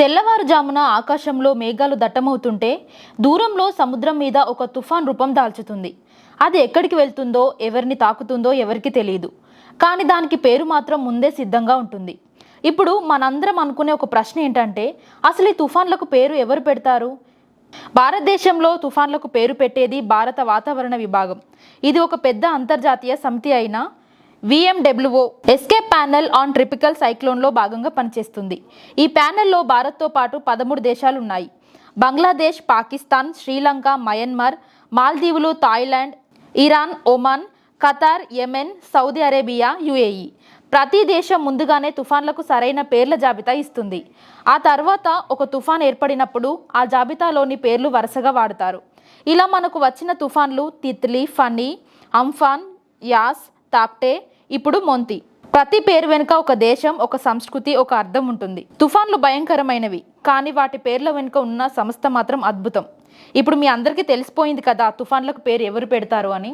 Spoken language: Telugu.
తెల్లవారుజామున ఆకాశంలో మేఘాలు దట్టమవుతుంటే దూరంలో సముద్రం మీద ఒక తుఫాన్ రూపం దాల్చుతుంది. అది ఎక్కడికి వెళ్తుందో ఎవరిని తాకుతుందో ఎవరికి తెలియదు కానీ దానికి పేరు మాత్రం ముందే సిద్ధంగా ఉంటుంది. ఇప్పుడు మనందరం అనుకునే ఒక ప్రశ్న ఏంటంటే అసలు ఈ తుఫాన్లకు పేరు ఎవరు పెడతారు? భారతదేశంలో తుఫాన్లకు పేరు పెట్టేది భారత వాతావరణ విభాగం. ఇది ఒక పెద్ద అంతర్జాతీయ సమితి అయిన WMO ESCAP panel on tropical సైక్లోన్లో భాగంగా పనిచేస్తుంది. ఈ ప్యానెల్లో భారత్తో పాటు పదమూడు దేశాలు ఉన్నాయి Bangladesh Pakistan Sri Lanka Myanmar మాల్దీవులు Thailand Iran Oman Qatar Yemen Saudi Arabia UAE ప్రతి దేశం ముందుగానే తుఫాన్లకు సరైన పేర్ల జాబితా ఇస్తుంది. ఆ తర్వాత ఒక తుఫాన్ ఏర్పడినప్పుడు ఆ జాబితాలోని పేర్లు వరుసగా వాడతారు. ఇలా మనకు వచ్చిన తుఫాన్లు Titli Fani Amphan Yaas Tauktae ఇప్పుడు మొంతి. ప్రతి పేరు వెనుక ఒక దేశం ఒక సంస్కృతి ఒక అర్థం ఉంటుంది. తుఫాన్లు భయంకరమైనవి కానీ వాటి పేర్ల వెనుక ఉన్న సంస్థ మాత్రం అద్భుతం. ఇప్పుడు మీ అందరికీ తెలిసిపోయింది కదా తుఫాన్లకు పేరు ఎవరు పెడతారు అని?